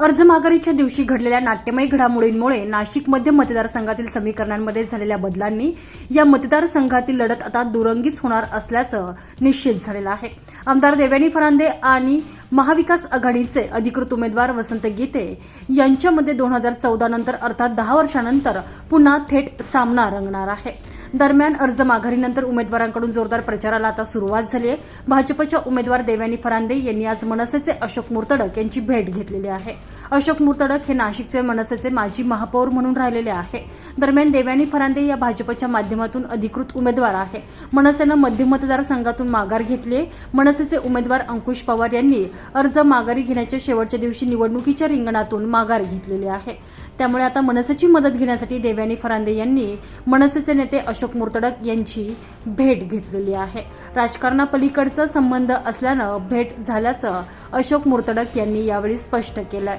अर्ज माघारीच्या दिवशी घडलेल्या नाट्यमय घडामोडींमुळे नाशिकमध्ये मतदारसंघातील समीकरणांमध्ये झालेल्या बदलांनी या मतदारसंघातील लढत आता दुरंगीच होणार असल्याचं निश्चित झालेलं आहे. आमदार देवयानी फरांदे आणि महाविकास आघाडीचे अधिकृत उमेदवार वसंत गीते यांच्यामध्ये दोन हजार चौदा नंतर अर्थात दहा वर्षानंतर पुन्हा थेट सामना रंगणार आहे. दरम्यान अर्ज माघारीनंतर उमेदवारांकडून जोरदार प्रचाराला आता सुरुवात झाली आहे. भाजपच्या उमेदवार देवयानी फरांदे यांनी आज मनसेचे अशोक मुर्तडक यांची भेट घेतलेली आहे. अशोक मुर्तडक हे नाशिकचे मनसेचे माजी महापौर म्हणून राहिलेले आहे. दरम्यान देवयानी फरांदे या भाजपच्या माध्यमातून अधिकृत उमेदवार आहे. मनसेनं मध्य मतदारसंघातून माघार घेतली. मनसेचे उमेदवार अंकुश पवार यांनी अर्ज माघारी घेण्याच्या शेवटच्या दिवशी निवडणुकीच्या रिंगणातून माघार घेतलेली आहे. त्यामुळे आता मनसेची मदत घेण्यासाठी देवयानी फरांदे यांनी मनसेचे नेते अशोक मुर्तडक यांची भेट घेतलेली आहे. राजकारणापलीकडचा संबंध असल्यानं भेट झाल्याचं अशोक मुर्तडक यांनी यावेळी स्पष्ट केलंय.